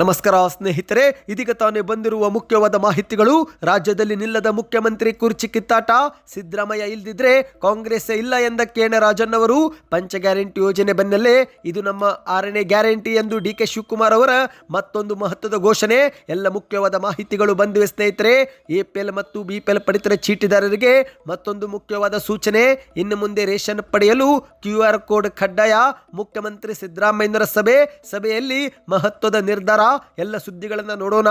ನಮಸ್ಕಾರ ಸ್ನೇಹಿತರೆ, ಇದೀಗ ತಾನೇ ಬಂದಿರುವ ಮುಖ್ಯವಾದ ಮಾಹಿತಿಗಳು. ರಾಜ್ಯದಲ್ಲಿ ನಿಲ್ಲದ ಮುಖ್ಯಮಂತ್ರಿ ಕುರ್ಚಿ ಕಿತ್ತಾಟ. ಸಿದ್ದರಾಮಯ್ಯ ಇಲ್ದಿದ್ರೆ ಕಾಂಗ್ರೆಸ್ ಇಲ್ಲ ಎಂದ ಕೇಣ ರಾಜನ್ ಅವರು ಪಂಚ ಗ್ಯಾರಂಟಿ ಯೋಜನೆ ಬೆನ್ನಲ್ಲೇ ಇದು ನಮ್ಮ ಆರನೇ ಗ್ಯಾರಂಟಿ ಎಂದು ಡಿ ಕೆ ಶಿವಕುಮಾರ್ ಅವರ ಮತ್ತೊಂದು ಮಹತ್ವದ ಘೋಷಣೆ. ಎಲ್ಲ ಮುಖ್ಯವಾದ ಮಾಹಿತಿಗಳು ಬಂದಿವೆ ಸ್ನೇಹಿತರೆ. ಎಪಿಎಲ್ ಮತ್ತು ಬಿಪಿಎಲ್ ಪಡಿತರ ಚೀಟಿದಾರರಿಗೆ ಮತ್ತೊಂದು ಮುಖ್ಯವಾದ ಸೂಚನೆ. ಇನ್ನು ಮುಂದೆ ರೇಷನ್ ಪಡೆಯಲು ಕ್ಯೂ ಆರ್ ಕೋಡ್ ಕಡ್ಡಾಯ. ಮುಖ್ಯಮಂತ್ರಿ ಸಿದ್ದರಾಮಯ್ಯನವರ ಸಭೆ. ಸಭೆಯಲ್ಲಿ ಮಹತ್ವದ ನಿರ್ಧಾರ ಎಲ್ಲ ಸುದ್ದಿಗಳನ್ನು ನೋಡೋಣ.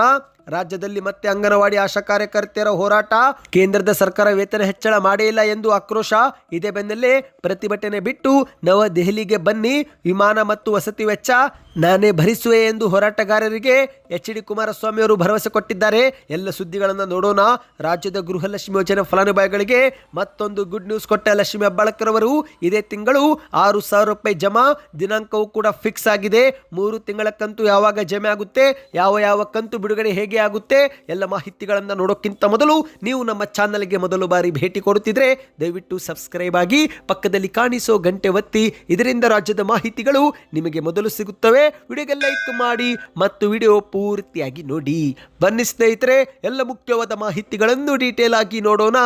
ರಾಜ್ಯದಲ್ಲಿ ಮತ್ತೆ ಅಂಗನವಾಡಿ ಆಶಾ ಕಾರ್ಯಕರ್ತೆಯರ ಹೋರಾಟ, ಕೇಂದ್ರದ ಸರ್ಕಾರ ವೇತನ ಹೆಚ್ಚಳ ಮಾಡೇ ಇಲ್ಲ ಎಂದು ಆಕ್ರೋಶ. ಇದೇ ಬೆನ್ನಲ್ಲೇ ಪ್ರತಿಭಟನೆ ಬಿಟ್ಟು ನವದೆಹಲಿಗೆ ಬನ್ನಿ, ವಿಮಾನ ಮತ್ತು ವಸತಿ ವೆಚ್ಚ ನಾನೇ ಭರಿಸುವೆ ಎಂದು ಹೋರಾಟಗಾರರಿಗೆ ಎಚ್ ಡಿ ಕುಮಾರಸ್ವಾಮಿ ಅವರು ಭರವಸೆ ಕೊಟ್ಟಿದ್ದಾರೆ. ಎಲ್ಲ ಸುದ್ದಿಗಳನ್ನು ನೋಡೋಣ. ರಾಜ್ಯದ ಗೃಹಲಕ್ಷ್ಮಿ ಯೋಜನೆ ಫಲಾನುಭವಿಗಳಿಗೆ ಮತ್ತೊಂದು ಗುಡ್ ನ್ಯೂಸ್ ಕೊಟ್ಟ ಲಕ್ಷ್ಮಿ ಹೆಬ್ಬಾಳಕರವರು. ಇದೇ ತಿಂಗಳು ಆರು ಸಾವಿರ ರೂಪಾಯಿ ಜಮಾ. ದಿನಾಂಕವೂ ಕೂಡ ಫಿಕ್ಸ್ ಆಗಿದೆ. ಮೂರು ತಿಂಗಳ ಕಂತು ಯಾವಾಗ ಜಮೆ ಆಗುತ್ತೆ? ಯಾವ ಯಾವ ಕಂತು ಬಿಡುಗಡೆ ಹೇಗೆ ಆಗುತ್ತೆ. ಎಲ್ಲ ಮಾಹಿತಿಗಳನ್ನು ನೋಡೋಕ್ಕಿಂತ ಮೊದಲು ನೀವು ನಮ್ಮ ಚಾನಲ್ಗೆ ಮೊದಲು ಬಾರಿ ಭೇಟಿ ಕೊಡುತ್ತಿದ್ರೆ ದಯವಿಟ್ಟು ಸಬ್ಸ್ಕ್ರೈಬ್ ಆಗಿ ಪಕ್ಕದಲ್ಲಿ ಕಾಣಿಸೋ ಗಂಟೆ ಒತ್ತಿ. ಇದರಿಂದ ರಾಜ್ಯದ ಮಾಹಿತಿಗಳು ನಿಮಗೆ ಮೊದಲು ಸಿಗುತ್ತವೆ. ವಿಡಿಯೋಗೆ ಲೈಕ್ ಮಾಡಿ ಮತ್ತು ವಿಡಿಯೋ ಪೂರ್ತಿಯಾಗಿ ನೋಡಿ. ಬನ್ನಿ ಸ್ನೇಹಿತರೆ, ಎಲ್ಲ ಮುಖ್ಯವಾದ ಮಾಹಿತಿಗಳನ್ನು ಡೀಟೇಲ್ ಆಗಿ ನೋಡೋಣ.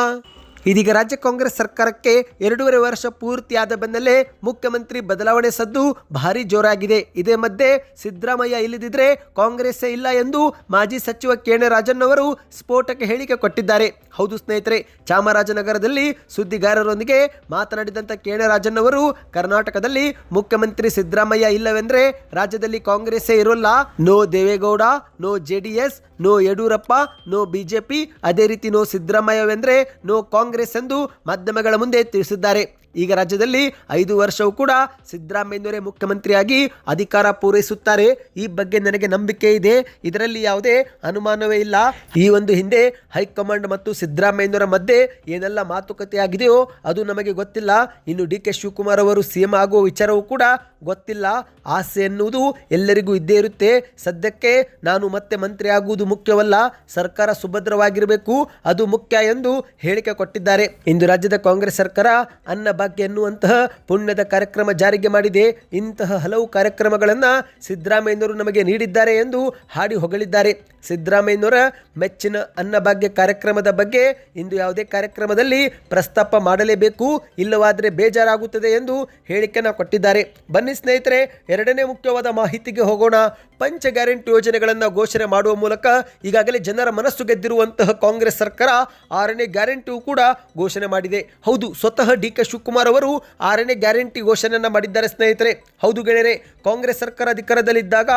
ಇದೀಗ ರಾಜ್ಯ ಕಾಂಗ್ರೆಸ್ ಸರ್ಕಾರಕ್ಕೆ ಎರಡೂವರೆ ವರ್ಷ ಪೂರ್ತಿಯಾದ ಬೆನ್ನಲ್ಲೇ ಮುಖ್ಯಮಂತ್ರಿ ಬದಲಾವಣೆ ಸದ್ದು ಭಾರಿ ಜೋರಾಗಿದೆ. ಇದೇ ಮಧ್ಯೆ ಸಿದ್ದರಾಮಯ್ಯ ಇಲ್ಲದಿದ್ರೆ ಕಾಂಗ್ರೆಸ್ಸೇ ಇಲ್ಲ ಎಂದು ಮಾಜಿ ಸಚಿವ ಕೇಣೆ ರಾಜನ್ ಅವರು ಸ್ಫೋಟಕ್ಕೆ ಹೇಳಿಕೆ ಕೊಟ್ಟಿದ್ದಾರೆ. ಹೌದು ಸ್ನೇಹಿತರೆ, ಚಾಮರಾಜನಗರದಲ್ಲಿ ಸುದ್ದಿಗಾರರೊಂದಿಗೆ ಮಾತನಾಡಿದಂಥ ಕೇಣೆ ರಾಜನ್ ಅವರು, ಕರ್ನಾಟಕದಲ್ಲಿ ಮುಖ್ಯಮಂತ್ರಿ ಸಿದ್ದರಾಮಯ್ಯ ಇಲ್ಲವೆಂದ್ರೆ ರಾಜ್ಯದಲ್ಲಿ ಕಾಂಗ್ರೆಸ್ಸೇ ಇರೋಲ್ಲ. No Deve Gowda, no J D S, no Yediyurappa, no BJP ಅದೇ ರೀತಿ ನೋ ಸಿದ್ದರಾಮಯ್ಯವೆಂದ್ರೆ ನೋ ಕಾಂಗ್ರೆಸ್ ಎಂದು ಮಾಧ್ಯಮಗಳ ಮುಂದೆ ತಿಳಿಸಿದ್ದಾರೆ. ಈಗ ರಾಜ್ಯದಲ್ಲಿ ಐದು ವರ್ಷವೂ ಕೂಡ ಸಿದ್ದರಾಮಯ್ಯವರೇ ಮುಖ್ಯಮಂತ್ರಿಯಾಗಿ ಅಧಿಕಾರ ಪೂರೈಸುತ್ತಾರೆ. ಈ ಬಗ್ಗೆ ನನಗೆ ನಂಬಿಕೆ ಇದೆ. ಇದರಲ್ಲಿ ಯಾವುದೇ ಅನುಮಾನವೇ ಇಲ್ಲ. ಈ ಒಂದು ಹಿಂದೆ ಹೈಕಮಾಂಡ್ ಮತ್ತು ಸಿದ್ದರಾಮಯ್ಯನವರ ಮಧ್ಯೆ ಏನೆಲ್ಲ ಮಾತುಕತೆ ಆಗಿದೆಯೋ ಅದು ನಮಗೆ ಗೊತ್ತಿಲ್ಲ. ಇನ್ನು ಡಿ ಕೆ ಶಿವಕುಮಾರ್ ಅವರು ಸಿಎಂ ಆಗುವ ವಿಚಾರವೂ ಕೂಡ ಗೊತ್ತಿಲ್ಲ. ಆಸೆ ಎನ್ನುವುದು ಎಲ್ಲರಿಗೂ ಇದ್ದೇ ಇರುತ್ತೆ. ಸದ್ಯಕ್ಕೆ ನಾನು ಮತ್ತೆ ಮಂತ್ರಿ ಆಗುವುದು ಮುಖ್ಯವಲ್ಲ, ಸರ್ಕಾರ ಸುಭದ್ರವಾಗಿರಬೇಕು, ಅದು ಮುಖ್ಯ ಎಂದು ಹೇಳಿಕೆ ಕೊಟ್ಟಿದ್ದಾರೆ. ಇಂದು ರಾಜ್ಯದ ಕಾಂಗ್ರೆಸ್ ಸರ್ಕಾರ ಅನ್ನ ಭಾಗ್ಯ ಎನ್ನುವಂತಹ ಪುಣ್ಯದ ಕಾರ್ಯಕ್ರಮ ಜಾರಿಗೆ ಮಾಡಿದೆ. ಇಂತಹ ಹಲವು ಕಾರ್ಯಕ್ರಮಗಳನ್ನು ಸಿದ್ದರಾಮಯ್ಯನವರು ನಮಗೆ ನೀಡಿದ್ದಾರೆ ಎಂದು ಹಾಡಿ ಹೊಗಳಿದ್ದಾರೆ. ಸಿದ್ದರಾಮಯ್ಯನವರ ಮೆಚ್ಚಿನ ಅನ್ನಭಾಗ್ಯ ಕಾರ್ಯಕ್ರಮದ ಬಗ್ಗೆ ಇಂದು ಯಾವುದೇ ಕಾರ್ಯಕ್ರಮದಲ್ಲಿ ಪ್ರಸ್ತಾಪ ಮಾಡಲೇಬೇಕು, ಇಲ್ಲವಾದರೆ ಬೇಜಾರಾಗುತ್ತದೆ ಎಂದು ಹೇಳಿಕೆಯನ್ನು ಕೊಟ್ಟಿದ್ದಾರೆ. ಬನ್ನಿ ಸ್ನೇಹಿತರೆ ಎರಡನೇ ಮುಖ್ಯವಾದ ಮಾಹಿತಿಗೆ ಹೋಗೋಣ. ಪಂಚ ಗ್ಯಾರಂಟಿ ಯೋಜನೆಗಳನ್ನು ಘೋಷಣೆ ಮಾಡುವ ಮೂಲಕ ಈಗಾಗಲೇ ಜನರ ಮನಸ್ಸು ಗೆದ್ದಿರುವಂತಹ ಕಾಂಗ್ರೆಸ್ ಸರ್ಕಾರ ಆರನೇ ಗ್ಯಾರಂಟಿಯೂ ಕೂಡ ಘೋಷಣೆ ಮಾಡಿದೆ. ಹೌದು, ಸ್ವತಃ ಡಿ ಕೆ ಶಿವಕುಮಾರ್ ಅವರು ಆರನೇ ಗ್ಯಾರಂಟಿ ಘೋಷಣೆಯನ್ನು ಮಾಡಿದ್ದಾರೆ ಸ್ನೇಹಿತರೆ. ಹೌದು ಗೆಳೆಯರೆ, ಕಾಂಗ್ರೆಸ್ ಸರ್ಕಾರ ಅಧಿಕಾರದಲ್ಲಿದ್ದಾಗ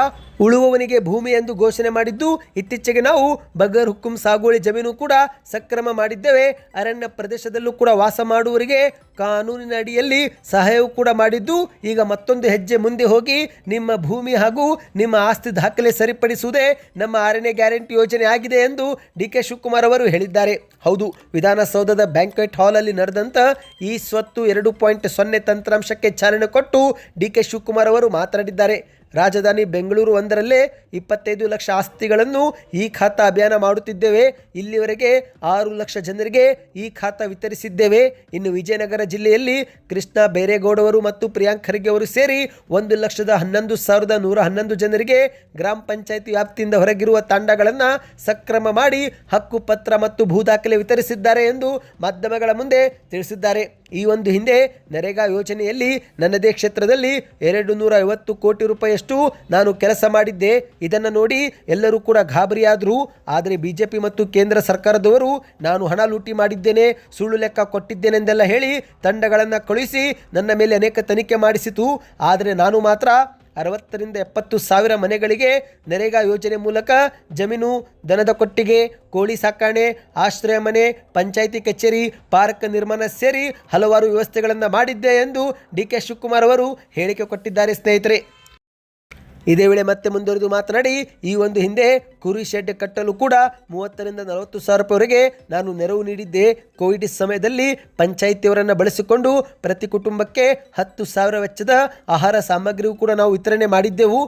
ಉಳುವವನಿಗೆ ಭೂಮಿ ಎಂದು ಘೋಷಣೆ ಮಾಡಿದ್ದು, ಇತ್ತೀಚೆಗೆ ನಾವು ಬಗರ್ ಹುಕ್ಕುಂ ಸಾಗುವಳಿ ಜಮೀನು ಕೂಡ ಸಕ್ರಮ ಮಾಡಿದ್ದೇವೆ. ಅರಣ್ಯ ಪ್ರದೇಶದಲ್ಲೂ ಕೂಡ ವಾಸ ಮಾಡುವವರಿಗೆ ಕಾನೂನಿನ ಅಡಿಯಲ್ಲಿ ಸಹಾಯವೂ ಕೂಡ ಮಾಡಿದ್ದು, ಈಗ ಮತ್ತೊಂದು ಹೆಜ್ಜೆ ಮುಂದೆ ಹೋಗಿ ನಿಮ್ಮ ಭೂಮಿ ಹಾಗೂ ನಿಮ್ಮ ಆಸ್ತಿ ದಾಖಲೆ ಸರಿಪಡಿಸುವುದೇ ನಮ್ಮ ಆರನೇ ಗ್ಯಾರಂಟಿ ಯೋಜನೆ ಆಗಿದೆ ಎಂದು ಡಿ ಕೆ ಶಿವಕುಮಾರ್ ಅವರು ಹೇಳಿದ್ದಾರೆ. ಹೌದು, ವಿಧಾನಸೌಧದ ಬ್ಯಾಂಕ್ವೆಟ್ ಹಾಲಲ್ಲಿ ನಡೆದಂಥ ಈ ಸ್ವತ್ತು ಎರಡು ಪಾಯಿಂಟ್ ಸೊನ್ನೆ ತಂತ್ರಾಂಶಕ್ಕೆ ಚಾಲನೆ ಕೊಟ್ಟು ಡಿ ಕೆ ಶಿವಕುಮಾರ್ ಅವರು ಮಾತನಾಡಿದ್ದಾರೆ. ರಾಜಧಾನಿ ಬೆಂಗಳೂರು ಒಂದರಲ್ಲೇ ಇಪ್ಪತ್ತೈದು ಲಕ್ಷ ಆಸ್ತಿಗಳನ್ನು ಈ ಖಾತಾ ಅಭಿಯಾನ ಮಾಡುತ್ತಿದ್ದೇವೆ. ಇಲ್ಲಿವರೆಗೆ ಆರು ಲಕ್ಷ ಜನರಿಗೆ ಈ ಖಾತಾ ವಿತರಿಸಿದ್ದೇವೆ. ಇನ್ನು ವಿಜಯನಗರ ಜಿಲ್ಲೆಯಲ್ಲಿ ಕೃಷ್ಣ ಬೈರೇಗೌಡವರು ಮತ್ತು ಪ್ರಿಯಾಂಕ್ ಖರ್ಗೆ ಅವರು ಸೇರಿ ಒಂದು ಲಕ್ಷದ ಹನ್ನೊಂದು ಸಾವಿರದ ನೂರ ಹನ್ನೊಂದು ಜನರಿಗೆ ಗ್ರಾಮ ಪಂಚಾಯಿತಿ ವ್ಯಾಪ್ತಿಯಿಂದ ಹೊರಗಿರುವ ತಾಂಡಗಳನ್ನು ಸಕ್ರಮ ಮಾಡಿ ಹಕ್ಕುಪತ್ರ ಮತ್ತು ಭೂ ದಾಖಲೆ ವಿತರಿಸಿದ್ದಾರೆ ಎಂದು ಮಾಧ್ಯಮಗಳ ಮುಂದೆ ತಿಳಿಸಿದ್ದಾರೆ. ಈ ಒಂದು ಹಿಂದೆ ನರೇಗಾ ಯೋಜನೆಯಲ್ಲಿ ನನ್ನದೇ ಕ್ಷೇತ್ರದಲ್ಲಿ ಎರಡು ನೂರ ಐವತ್ತು ಕೋಟಿ ರೂಪಾಯಿಯಷ್ಟು ನಾನು ಕೆಲಸ ಮಾಡಿದ್ದೆ. ಇದನ್ನು ನೋಡಿ ಎಲ್ಲರೂ ಕೂಡ ಗಾಬರಿಯಾದರು. ಆದರೆ ಬಿಜೆಪಿ ಮತ್ತು ಕೇಂದ್ರ ಸರ್ಕಾರದವರು ನಾನು ಹಣ ಲೂಟಿ ಮಾಡಿದ್ದೇನೆ, ಸುಳ್ಳು ಲೆಕ್ಕ ಕೊಟ್ಟಿದ್ದೇನೆಂದೆಲ್ಲ ಹೇಳಿ ತಂಡಗಳನ್ನು ಕಳುಹಿಸಿ ನನ್ನ ಮೇಲೆ ಅನೇಕ ತನಿಖೆ ಮಾಡಿಸಿತು. ಆದರೆ ನಾನು ಮಾತ್ರ ಅರವತ್ತರಿಂದ ಎಪ್ಪತ್ತು ಸಾವಿರ ಮನೆಗಳಿಗೆ ನರೇಗಾ ಯೋಜನೆ ಮೂಲಕ ಜಮೀನು, ದನದ ಕೊಟ್ಟಿಗೆ, ಕೋಳಿ ಸಾಕಾಣೆ, ಆಶ್ರಯ ಮನೆ, ಪಂಚಾಯಿತಿ ಕಚೇರಿ, ಪಾರ್ಕ್ ನಿರ್ಮಾಣ ಸೇರಿ ಹಲವಾರು ವ್ಯವಸ್ಥೆಗಳನ್ನು ಮಾಡಿದ್ದೆ ಎಂದು ಡಿ ಕೆ ಶಿವಕುಮಾರ್ ಅವರು ಹೇಳಿಕೆ ಕೊಟ್ಟಿದ್ದಾರೆ ಸ್ನೇಹಿತರೆ. ಇದೇ ವೇಳೆ ಮತ್ತೆ ಮುಂದುವರೆದು ಮಾತನಾಡಿ, ಈ ಒಂದು ಹಿಂದೆ ಕುರಿ ಶೆಡ್ ಕಟ್ಟಲು ಕೂಡ ಮೂವತ್ತರಿಂದ ನಲವತ್ತು ಸಾವಿರ ರೂಪಾಯಿವರೆಗೆ ನಾನು ನೆರವು ನೀಡಿದ್ದೆ. ಕೋವಿಡ್ ಸಮಯದಲ್ಲಿ ಪಂಚಾಯಿತಿಯವರನ್ನು ಬಳಸಿಕೊಂಡು ಪ್ರತಿ ಕುಟುಂಬಕ್ಕೆ ಹತ್ತು ಸಾವಿರ ವೆಚ್ಚದ ಆಹಾರ ಸಾಮಗ್ರಿಯೂ ಕೂಡ ನಾವು ವಿತರಣೆ ಮಾಡಿದ್ದೆವು.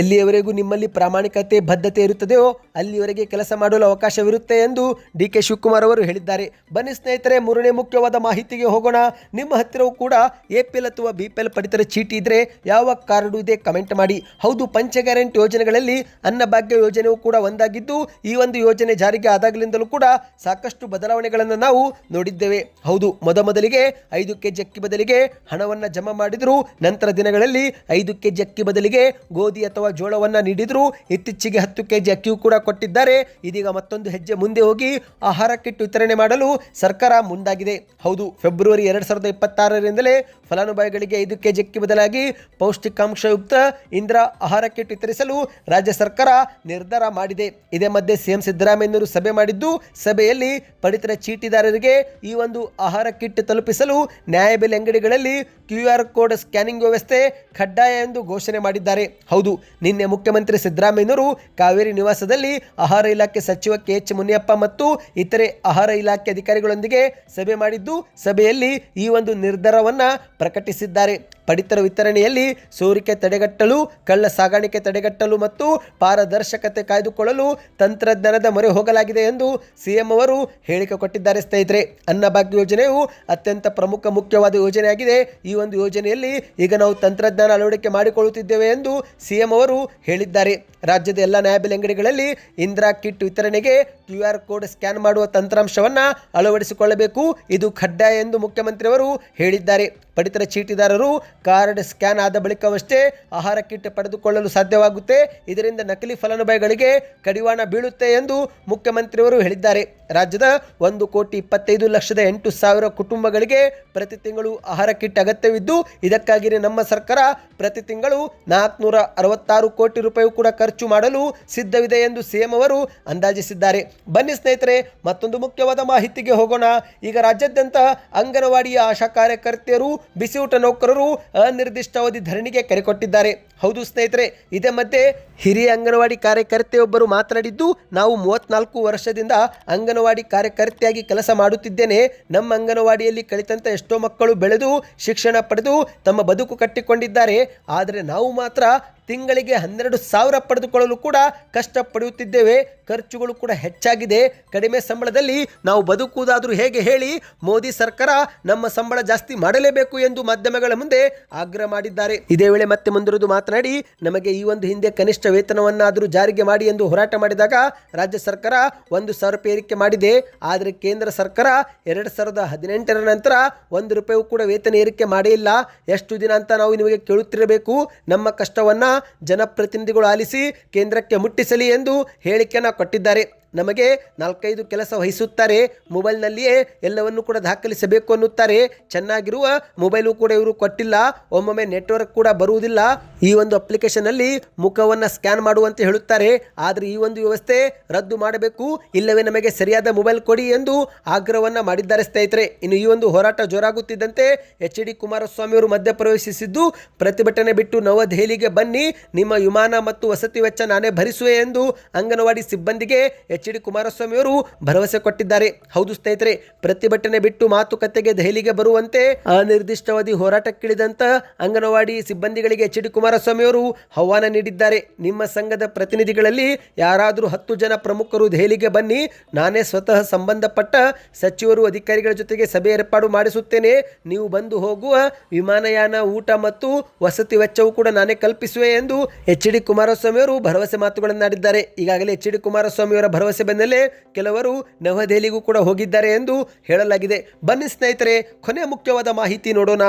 ಎಲ್ಲಿಯವರೆಗೂ ನಿಮ್ಮಲ್ಲಿ ಪ್ರಾಮಾಣಿಕತೆ, ಬದ್ಧತೆ ಇರುತ್ತದೆಯೋ ಅಲ್ಲಿವರೆಗೆ ಕೆಲಸ ಮಾಡಲು ಅವಕಾಶವಿರುತ್ತೆ ಎಂದು ಡಿ ಕೆ ಶಿವಕುಮಾರ್ ಅವರು ಹೇಳಿದ್ದಾರೆ. ಬನ್ನಿ ಸ್ನೇಹಿತರೆ, ಮೂರನೇ ಮುಖ್ಯವಾದ ಮಾಹಿತಿಗೆ ಹೋಗೋಣ. ನಿಮ್ಮ ಹತ್ತಿರವೂ ಕೂಡ ಎ ಪಿ ಎಲ್ ಅಥವಾ ಬಿ ಪಿ ಎಲ್ ಪಡಿತರ ಚೀಟಿ ಇದ್ರೆ ಯಾವ ಕಾರ್ಡು ಇದೆ ಕಮೆಂಟ್ ಮಾಡಿ. ಹೌದು ಪಂಚ ಗ್ಯಾರಂಟಿ ಯೋಜನೆಗಳಲ್ಲಿ ಅನ್ನಭಾಗ್ಯ ಯೋಜನೆಯೂ ಕೂಡ ಒಂದಾಗಿದ್ದು, ಈ ಒಂದು ಯೋಜನೆ ಜಾರಿಗೆ ಆದಾಗಲಿಂದಲೂ ಕೂಡ ಸಾಕಷ್ಟು ಬದಲಾವಣೆಗಳನ್ನು ನಾವು ನೋಡಿದ್ದೇವೆ. ಹೌದು, ಮೊದಮೊದಲಿಗೆ ಐದು ಕೆಜಿ ಅಕ್ಕಿ ಬದಲಿಗೆ ಹಣವನ್ನು ಜಮಾ ಮಾಡಿದರೂ, ನಂತರ ದಿನಗಳಲ್ಲಿ ಐದು ಕೆಜಿ ಅಕ್ಕಿ ಬದಲಿಗೆ ಗೋಧಿ ಅಥವಾ ಜೋಳವನ್ನು ನೀಡಿದರೂ, ಇತ್ತೀಚೆಗೆ ಹತ್ತು ಕೆಜಿ ಅಕ್ಕಿಯೂ ಕೂಡ ಕೊಟ್ಟಿದ್ದಾರೆ. ಇದೀಗ ಮತ್ತೊಂದು ಹೆಜ್ಜೆ ಮುಂದೆ ಹೋಗಿ ಆಹಾರ ಕಿಟ್ ವಿತರಣೆ ಮಾಡಲು ಸರ್ಕಾರ ಮುಂದಾಗಿದೆ. ಹೌದು, ಫೆಬ್ರವರಿ ಎರಡು ಸಾವಿರದ ಇಪ್ಪತ್ತಾರರಿಂದಲೇ ಫಲಾನುಭವಿಗಳಿಗೆ ಐದು ಕೆಜಿ ಜಿಕ್ಕಿ ಬದಲಾಗಿ ಪೌಷ್ಟಿಕಾಂಶಯುಕ್ತ ಇಂದ್ರ ಆಹಾರ ಕಿಟ್ ವಿತರಿಸಲು ರಾಜ್ಯ ಸರ್ಕಾರ ನಿರ್ಧಾರ ಮಾಡಿದೆ. ಇದೇ ಮಧ್ಯೆ ಸಿಎಂ ಸಿದ್ದರಾಮಯ್ಯನವರು ಸಭೆ ಮಾಡಿದ್ದು, ಸಭೆಯಲ್ಲಿ ಪಡಿತರ ಚೀಟಿದಾರರಿಗೆ ಈ ಒಂದು ಆಹಾರ ಕಿಟ್ ತಲುಪಿಸಲು ನ್ಯಾಯಬೆಲೆ ಅಂಗಡಿಗಳಲ್ಲಿ ಕ್ಯೂ ಆರ್ ಕೋಡ್ ಸ್ಕ್ಯಾನಿಂಗ್ ವ್ಯವಸ್ಥೆ ಕಡ್ಡಾಯ ಎಂದು ಘೋಷಣೆ ಮಾಡಿದ್ದಾರೆ. ಹೌದು, ನಿನ್ನೆ ಮುಖ್ಯಮಂತ್ರಿ ಸಿದ್ದರಾಮಯ್ಯನವರು ಕಾವೇರಿ ನಿವಾಸದಲ್ಲಿ ಆಹಾರ ಇಲಾಖೆ ಸಚಿವ ಕೆ ಎಚ್ ಮುನಿಯಪ್ಪ ಮತ್ತು ಇತರೆ ಆಹಾರ ಇಲಾಖೆ ಅಧಿಕಾರಿಗಳೊಂದಿಗೆ ಸಭೆ ಮಾಡಿದ್ದು, ಸಭೆಯಲ್ಲಿ ಈ ಒಂದು ನಿರ್ಧಾರವನ್ನು ಪ್ರಕಟಿಸಿದ್ದಾರೆ. ಪಡಿತರ ವಿತರಣೆಯಲ್ಲಿ ಸೋರಿಕೆ ತಡೆಗಟ್ಟಲು, ಕಳ್ಳ ಸಾಗಾಣಿಕೆ ತಡೆಗಟ್ಟಲು ಮತ್ತು ಪಾರದರ್ಶಕತೆ ಕಾಯ್ದುಕೊಳ್ಳಲು ತಂತ್ರಜ್ಞಾನದ ಮೊರೆ ಹೋಗಲಾಗಿದೆ ಎಂದು ಸಿಎಂ ಅವರು ಹೇಳಿಕೆ ಕೊಟ್ಟಿದ್ದಾರೆ ಸ್ನೇಹಿತರೆ. ಅನ್ನಭಾಗ್ಯ ಯೋಜನೆಯು ಅತ್ಯಂತ ಪ್ರಮುಖ ಮುಖ್ಯವಾದ ಯೋಜನೆಯಾಗಿದೆ. ಈ ಒಂದು ಯೋಜನೆಯಲ್ಲಿ ಈಗ ನಾವು ತಂತ್ರಜ್ಞಾನ ಅಳವಡಿಕೆ ಮಾಡಿಕೊಳ್ಳುತ್ತಿದ್ದೇವೆ ಎಂದು ಸಿಎಂ ಅವರು ಹೇಳಿದ್ದಾರೆ. ರಾಜ್ಯದ ಎಲ್ಲ ನ್ಯಾಯಬೆಲೆ ಅಂಗಡಿಗಳಲ್ಲಿ ಇಂದಿರಾ ಕಿಟ್ ವಿತರಣೆಗೆ ಕ್ಯೂ ಆರ್ ಕೋಡ್ ಸ್ಕ್ಯಾನ್ ಮಾಡುವ ತಂತ್ರಾಂಶವನ್ನು ಅಳವಡಿಸಿಕೊಳ್ಳಬೇಕು. ಇದು ಕಡ್ಡಾಯ ಎಂದು ಮುಖ್ಯಮಂತ್ರಿಯವರು ಹೇಳಿದ್ದಾರೆ. ಪಡಿತರ ಚೀಟಿದಾರರು ಕಾರ್ಡ್ ಸ್ಕ್ಯಾನ್ ಆದ ಬಳಿಕವಷ್ಟೇ ಆಹಾರ ಕಿಟ್ ಪಡೆದುಕೊಳ್ಳಲು ಸಾಧ್ಯವಾಗುತ್ತೆ. ಇದರಿಂದ ನಕಲಿ ಫಲಾನುಭವಿಗಳಿಗೆ ಕಡಿವಾಣ ಬೀಳುತ್ತೆ ಎಂದು ಮುಖ್ಯಮಂತ್ರಿಯವರು ಹೇಳಿದ್ದಾರೆ. ರಾಜ್ಯದ ಒಂದು ಕೋಟಿ ಇಪ್ಪತ್ತೈದು ಲಕ್ಷದ ಎಂಟು ಸಾವಿರ ಕುಟುಂಬಗಳಿಗೆ ಪ್ರತಿ ತಿಂಗಳು ಆಹಾರ ಕಿಟ್ ಅಗತ್ಯವಿದ್ದು, ಇದಕ್ಕಾಗಿಯೇ ನಮ್ಮ ಸರ್ಕಾರ ಪ್ರತಿ ತಿಂಗಳು ನಾಲ್ಕುನೂರ ಅರವತ್ತಾರು ಕೋಟಿ ರೂಪಾಯಿ ಕೂಡ ಖರ್ಚು ಮಾಡಲು ಸಿದ್ಧವಿದೆ ಎಂದು ಸಿಎಂ ಅವರು ಅಂದಾಜಿಸಿದ್ದಾರೆ. ಬನ್ನಿ ಸ್ನೇಹಿತರೆ, ಮತ್ತೊಂದು ಮುಖ್ಯವಾದ ಮಾಹಿತಿಗೆ ಹೋಗೋಣ. ಈಗ ರಾಜ್ಯಾದ್ಯಂತ ಅಂಗನವಾಡಿಯ ಆಶಾ ಕಾರ್ಯಕರ್ತೆಯರು ಬಿಸಿಯೂಟ ನೌಕರರು ಅನಿರ್ದಿಷ್ಟಾವಧಿ ಧರಣಿಗೆ ಕರೆ ಕೊಟ್ಟಿದ್ದಾರೆ. ಹೌದು ಸ್ನೇಹಿತರೆ, ಇದೇ ಮಧ್ಯೆ ಹಿರಿಯ ಅಂಗನವಾಡಿ ಕಾರ್ಯಕರ್ತೆಯೊಬ್ಬರು ಮಾತನಾಡಿದ್ದು, ನಾವು ಮೂವತ್ನಾಲ್ಕು ವರ್ಷದಿಂದ ಅಂಗನವಾಡಿ ಕಾರ್ಯಕರ್ತೆಯಾಗಿ ಕೆಲಸ ಮಾಡುತ್ತಿದ್ದೇನೆ. ನಮ್ಮ ಅಂಗನವಾಡಿಯಲ್ಲಿ ಕಳಿತಂತ ಎಷ್ಟೋ ಮಕ್ಕಳು ಬೆಳೆದು, ಶಿಕ್ಷಣ ಪಡೆದು, ತಮ್ಮ ಬದುಕು ಕಟ್ಟಿಕೊಂಡಿದ್ದಾರೆ. ಆದರೆ ನಾವು ಮಾತ್ರ ತಿಂಗಳಿಗೆ ಹನ್ನೆರಡು ಸಾವಿರ ಪಡೆದುಕೊಳ್ಳಲು ಕೂಡ ಕಷ್ಟ ಪಡೆಯುತ್ತಿದ್ದೇವೆ ಖರ್ಚುಗಳು ಕೂಡ ಹೆಚ್ಚಾಗಿದೆ. ಕಡಿಮೆ ಸಂಬಳದಲ್ಲಿ ನಾವು ಬದುಕುವುದಾದರೂ ಹೇಗೆ ಹೇಳಿ ಮೋದಿ ಸರ್ಕಾರ ನಮ್ಮ ಸಂಬಳ ಜಾಸ್ತಿ ಮಾಡಲೇಬೇಕು ಎಂದು ಮಾಧ್ಯಮಗಳ ಮುಂದೆ ಆಗ್ರಹ ಮಾಡಿದ್ದಾರೆ. ಇದೇ ವೇಳೆ ಮತ್ತೆ ಮುಂದಿರುವುದು ಮಾತನಾಡಿ, ನಮಗೆ ಈ ಒಂದು ಹಿಂದೆ ಕನಿಷ್ಠ ವೇತನವನ್ನಾದರೂ ಜಾರಿಗೆ ಮಾಡಿ ಎಂದು ಹೋರಾಟ ಮಾಡಿದಾಗ ರಾಜ್ಯ ಸರ್ಕಾರ ಒಂದು ಸಾವಿರ ರೂಪಾಯಿ ಏರಿಕೆ ಮಾಡಿದೆ. ಆದರೆ ಕೇಂದ್ರ ಸರ್ಕಾರ ಎರಡು ಸಾವಿರದ ಹದಿನೆಂಟರ ನಂತರ ಒಂದು ರೂಪಾಯಿ ಕೂಡ ವೇತನ ಏರಿಕೆ ಮಾಡೇ ಇಲ್ಲ. ಎಷ್ಟು ದಿನ ಅಂತ ನಾವು ನಿಮಗೆ ಕೇಳುತ್ತಿರಬೇಕು. ನಮ್ಮ ಕಷ್ಟವನ್ನ ಜನಪ್ರತಿನಿಧಿಗಳು ಆಲಿಸಿ ಕೇಂದ್ರಕ್ಕೆ ಮುಟ್ಟಿಸಲಿ ಎಂದು ಹೇಳಿಕೆಯನ್ನು ಕೊಟ್ಟಿದ್ದಾರೆ. ನಮಗೆ ನಾಲ್ಕೈದು ಕೆಲಸ ವಹಿಸುತ್ತಾರೆ, ಮೊಬೈಲ್ನಲ್ಲಿಯೇ ಎಲ್ಲವನ್ನು ಕೂಡ ದಾಖಲಿಸಬೇಕು ಅನ್ನುತ್ತಾರೆ. ಚೆನ್ನಾಗಿರುವ ಮೊಬೈಲು ಕೂಡ ಇವರು ಕೊಟ್ಟಿಲ್ಲ, ಒಮ್ಮೊಮ್ಮೆ ನೆಟ್ವರ್ಕ್ ಕೂಡ ಬರುವುದಿಲ್ಲ. ಈ ಒಂದು ಅಪ್ಲಿಕೇಶನಲ್ಲಿ ಮುಖವನ್ನು ಸ್ಕ್ಯಾನ್ ಮಾಡುವಂತೆ ಹೇಳುತ್ತಾರೆ. ಆದರೆ ಈ ಒಂದು ವ್ಯವಸ್ಥೆ ರದ್ದು ಮಾಡಬೇಕು. ಇಲ್ಲವೇ ನಮಗೆ ಸರಿಯಾದ ಮೊಬೈಲ್ ಕೊಡಿ ಎಂದು ಆಗ್ರಹವನ್ನು ಮಾಡಿದ್ದಾರೆ ಸ್ನೇಹಿತರೆ. ಇನ್ನು ಈ ಒಂದು ಹೋರಾಟ ಜೋರಾಗುತ್ತಿದ್ದಂತೆ ಎಚ್ ಡಿ ಕುಮಾರಸ್ವಾಮಿ ಅವರು ಮಧ್ಯಪ್ರವೇಶಿಸಿದ್ದು, ಪ್ರತಿಭಟನೆ ಬಿಟ್ಟು ನವದೆಹಲಿಗೆ ಬನ್ನಿ, ನಿಮ್ಮ ವಿಮಾನ ಮತ್ತು ವಸತಿ ವೆಚ್ಚ ನಾನೇ ಭರಿಸುವೆ ಎಂದು ಅಂಗನವಾಡಿ ಸಿಬ್ಬಂದಿಗೆ ಎಚ್ ಡಿ ಕುಮಾರಸ್ವಾಮಿ ಅವರು ಭರವಸೆ ಕೊಟ್ಟಿದ್ದಾರೆ. ಹೌದು ಸ್ನೇಹಿತರೆ, ಪ್ರತಿಭಟನೆ ಬಿಟ್ಟು ಮಾತುಕತೆಗೆ ದೆಹಲಿಗೆ ಬರುವಂತೆ ಅನಿರ್ದಿಷ್ಟಾವಧಿ ಹೋರಾಟಕ್ಕಿಳಿದಂತ ಅಂಗನವಾಡಿ ಸಿಬ್ಬಂದಿಗಳಿಗೆ ಎಚ್ ಡಿ ಕುಮಾರಸ್ವಾಮಿ ಅವರು ಆಹ್ವಾನ ನೀಡಿದ್ದಾರೆ. ನಿಮ್ಮ ಸಂಘದ ಪ್ರತಿನಿಧಿಗಳಲ್ಲಿ ಯಾರಾದರೂ ಹತ್ತು ಜನ ಪ್ರಮುಖರು ದೆಹಲಿಗೆ ಬನ್ನಿ, ನಾನೇ ಸ್ವತಃ ಸಂಬಂಧಪಟ್ಟ ಸಚಿವರು ಅಧಿಕಾರಿಗಳ ಜೊತೆಗೆ ಸಭೆ ಏರ್ಪಾಡು ಮಾಡಿಸುತ್ತೇನೆ. ನೀವು ಬಂದು ಹೋಗುವ ವಿಮಾನಯಾನ, ಊಟ ಮತ್ತು ವಸತಿ ವೆಚ್ಚವೂ ಕೂಡ ನಾನೇ ಕಲ್ಪಿಸುವೆ ಎಂದು ಎಚ್ ಡಿ ಕುಮಾರಸ್ವಾಮಿ ಅವರು ಭರವಸೆ ಮಾತುಗಳನ್ನಾಡಿದ್ದಾರೆ. ಈಗಾಗಲೇ ಎಚ್ ಡಿ ಕುಮಾರಸ್ವಾಮಿ ಅವರ ಭರವಸೆ ಬೆನ್ನಲ್ಲೇ ಕೆಲವರು ನವದೆಹಲಿಗೂ ಕೂಡ ಹೋಗಿದ್ದಾರೆ ಎಂದು ಹೇಳಲಾಗಿದೆ. ಬನ್ನಿ ಸ್ನೇಹಿತರೆ ಕೊನೆ ಮುಖ್ಯವಾದ ಮಾಹಿತಿ ನೋಡೋಣ.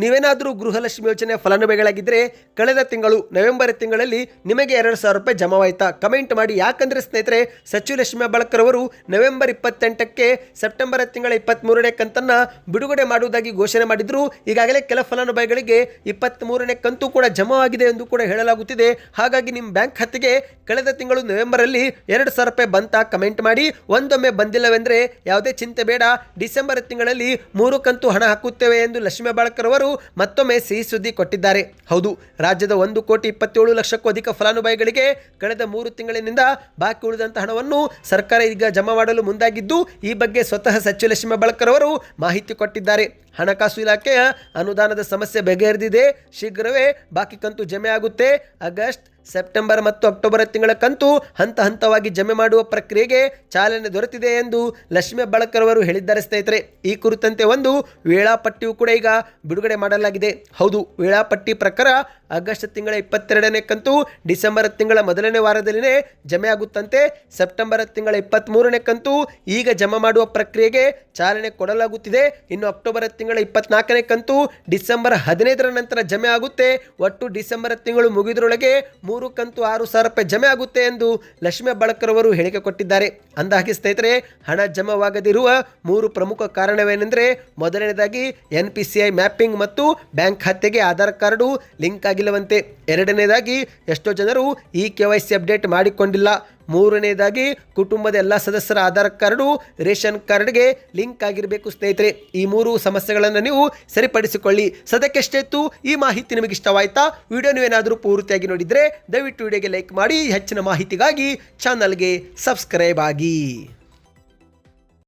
ನೀವೇನಾದರೂ ಗೃಹಲಕ್ಷ್ಮಿ ಯೋಜನೆ ಫಲಾನುಭವಿಗಳಾಗಿದ್ದರೆ ಕಳೆದ ತಿಂಗಳು ನವೆಂಬರ್ ತಿಂಗಳಲ್ಲಿ ನಿಮಗೆ ಎರಡು ಸಾವಿರ ರೂಪಾಯಿ ಜಮಾವಾಯ್ತಾ. ಕಮೆಂಟ್ ಮಾಡಿ. ಯಾಕಂದರೆ ಸ್ನೇಹಿತರೆ, ಸಚಿವ ಲಕ್ಷ್ಮಿ ಹೆಬ್ಬಾಳ್ಕರ್ ಅವರು ನವೆಂಬರ್ ಇಪ್ಪತ್ತೆಂಟಕ್ಕೆ ಸೆಪ್ಟೆಂಬರ್ ತಿಂಗಳ ಇಪ್ಪತ್ತ್ಮೂರನೇ ಕಂತನ್ನು ಬಿಡುಗಡೆ ಮಾಡುವುದಾಗಿ ಘೋಷಣೆ ಮಾಡಿದ್ರು. ಈಗಾಗಲೇ ಕೆಲ ಫಲಾನುಭವಿಗಳಿಗೆ ಇಪ್ಪತ್ತ್ಮೂರನೇ ಕಂತು ಕೂಡ ಜಮಾವಾಗಿದೆ ಎಂದು ಕೂಡ ಹೇಳಲಾಗುತ್ತಿದೆ. ಹಾಗಾಗಿ ನಿಮ್ಮ ಬ್ಯಾಂಕ್ ಖಾತೆಗೆ ಕಳೆದ ತಿಂಗಳು ನವೆಂಬರಲ್ಲಿ ಎರಡು ಸಾವಿರ ರೂಪಾಯಿ ಬಂತಾ? ಕಮೆಂಟ್ ಮಾಡಿ. ಒಂದೊಮ್ಮೆ ಬಂದಿಲ್ಲವೆಂದರೆ ಯಾವುದೇ ಚಿಂತೆ ಬೇಡ. ಡಿಸೆಂಬರ್ ತಿಂಗಳಲ್ಲಿ ಮೂರು ಕಂತು ಹಣ ಹಾಕುತ್ತೇವೆ ಎಂದು ಲಕ್ಷ್ಮೀ ಹೆಬ್ಬಾಳ್ಕರ್ ಅವರು ಮತ್ತೊಮ್ಮೆ ಸಿಹಿ ಸುದ್ದಿ ಕೊಟ್ಟಿದ್ದಾರೆ. ಹೌದು, ರಾಜ್ಯದ ಒಂದು ಕೋಟಿ ಇಪ್ಪತ್ತೇಳು ಲಕ್ಷಕ್ಕೂ ಅಧಿಕ ಫಲಾನುಭವಿಗಳಿಗೆ ಕಳೆದ ಮೂರು ತಿಂಗಳಿನಿಂದ ಬಾಕಿ ಉಳಿದಂತಹ ಹಣವನ್ನು ಸರ್ಕಾರ ಈಗ ಜಮಾ ಮಾಡಲು ಮುಂದಾಗಿದ್ದು, ಈ ಬಗ್ಗೆ ಸ್ವತಃ ಸಚಿವ ಲಕ್ಷ್ಮೀ ಬಳಕರ್ ಅವರು ಮಾಹಿತಿ ಕೊಟ್ಟಿದ್ದಾರೆ. ಹಣಕಾಸು ಇಲಾಖೆಯ ಅನುದಾನದ ಸಮಸ್ಯೆ ಬಗೆಹರಿದಿದೆ. ಶೀಘ್ರವೇ ಬಾಕಿ ಕಂತು ಜಮೆ ಆಗುತ್ತೆ ಆಗಸ್ಟ್ ಸೆಪ್ಟೆಂಬರ್ ಮತ್ತು ಅಕ್ಟೋಬರ್ ತಿಂಗಳ ಕಂತು ಹಂತ ಹಂತವಾಗಿ ಜಮೆ ಮಾಡುವ ಪ್ರಕ್ರಿಯೆಗೆ ಚಾಲನೆ ದೊರೆತಿದೆ ಎಂದು ಲಕ್ಷ್ಮೀ ಬಳಕರ್ ಅವರು ಹೇಳಿದ್ದಾರೆ, ಸ್ನೇಹಿತರೆ. ಈ ಕುರಿತಂತೆ ಒಂದು ವೇಳಾಪಟ್ಟಿಯು ಕೂಡ ಈಗ ಬಿಡುಗಡೆ ಮಾಡಲಾಗಿದೆ. ಹೌದು, ವೇಳಾಪಟ್ಟಿ ಪ್ರಕಾರ ಆಗಸ್ಟ್ ತಿಂಗಳ ಇಪ್ಪತ್ತೆರಡನೇ ಕಂತು ಡಿಸೆಂಬರ್ ತಿಂಗಳ ಮೊದಲನೇ ವಾರದಲ್ಲಿನೇ ಜಮೆ ಆಗುತ್ತಂತೆ. ಸೆಪ್ಟೆಂಬರ್ ತಿಂಗಳ ಇಪ್ಪತ್ತ್ಮೂರನೇ ಕಂತು ಈಗ ಜಮೆ ಮಾಡುವ ಪ್ರಕ್ರಿಯೆಗೆ ಚಾಲನೆ ಕೊಡಲಾಗುತ್ತಿದೆ. ಇನ್ನು ಅಕ್ಟೋಬರ್ ತಿಂಗಳ ಇಪ್ಪತ್ನಾಲ್ಕನೇ ಕಂತು ಡಿಸೆಂಬರ್ ಹದಿನೈದರ ನಂತರ ಜಮೆ ಆಗುತ್ತೆ. ಒಟ್ಟು ಡಿಸೆಂಬರ್ ತಿಂಗಳು ಮುಗಿದರೊಳಗೆ ಮೂರು ಕಂತು ಆರು ಸಾವಿರ ರೂಪಾಯಿ ಜಮೆ ಆಗುತ್ತೆ ಎಂದು ಲಕ್ಷ್ಮೀ ಬಳಕರವರು ಹೇಳಿಕೆ ಕೊಟ್ಟಿದ್ದಾರೆ. ಅಂದಹಾಗೆ ಸ್ನೇಹಿತರೆ, ಹಣ ಜಮವಾಗದಿರುವ ಮೂರು ಪ್ರಮುಖ ಕಾರಣವೇನೆಂದರೆ ಮೊದಲನೇದಾಗಿ N P C I mapping ಮತ್ತು ಬ್ಯಾಂಕ್ ಖಾತೆಗೆ ಆಧಾರ್ ಕಾರ್ಡು ಲಿಂಕ್ ಆಗಿಲ್ಲವಂತೆ. ಎರಡನೇದಾಗಿ ಎಷ್ಟೋ ಜನರು ಈ ಕೆ ವೈ ಸಿ ಅಪ್ಡೇಟ್ ಮಾಡಿಕೊಂಡಿಲ್ಲ. ಮೂರನೇದಾಗಿ ಕುಟುಂಬದ ಎಲ್ಲ ಸದಸ್ಯರ ಆಧಾರ್ ಕಾರ್ಡು, ರೇಷನ್ ಕಾರ್ಡ್ಗೆ ಲಿಂಕ್ ಆಗಿರಬೇಕು ಸ್ನೇಹಿತರೆ. ಈ ಮೂರು ಸಮಸ್ಯೆಗಳನ್ನು ನೀವು ಸರಿಪಡಿಸಿಕೊಳ್ಳಿ. ಸದ್ಯಕ್ಕೆಷ್ಟಿತ್ತು ಈ ಮಾಹಿತಿ ನಿಮಗೆ ಇಷ್ಟವಾಯ್ತಾ? ವಿಡಿಯೋ ನೀವೇನಾದರೂ ಪೂರ್ತಿಯಾಗಿ ನೋಡಿದರೆ ದಯವಿಟ್ಟು ವಿಡಿಯೋಗೆ ಲೈಕ್ ಮಾಡಿ, ಹೆಚ್ಚಿನ ಮಾಹಿತಿಗಾಗಿ ಚಾನಲ್ಗೆ ಸಬ್ಸ್ಕ್ರೈಬ್ ಆಗಿ.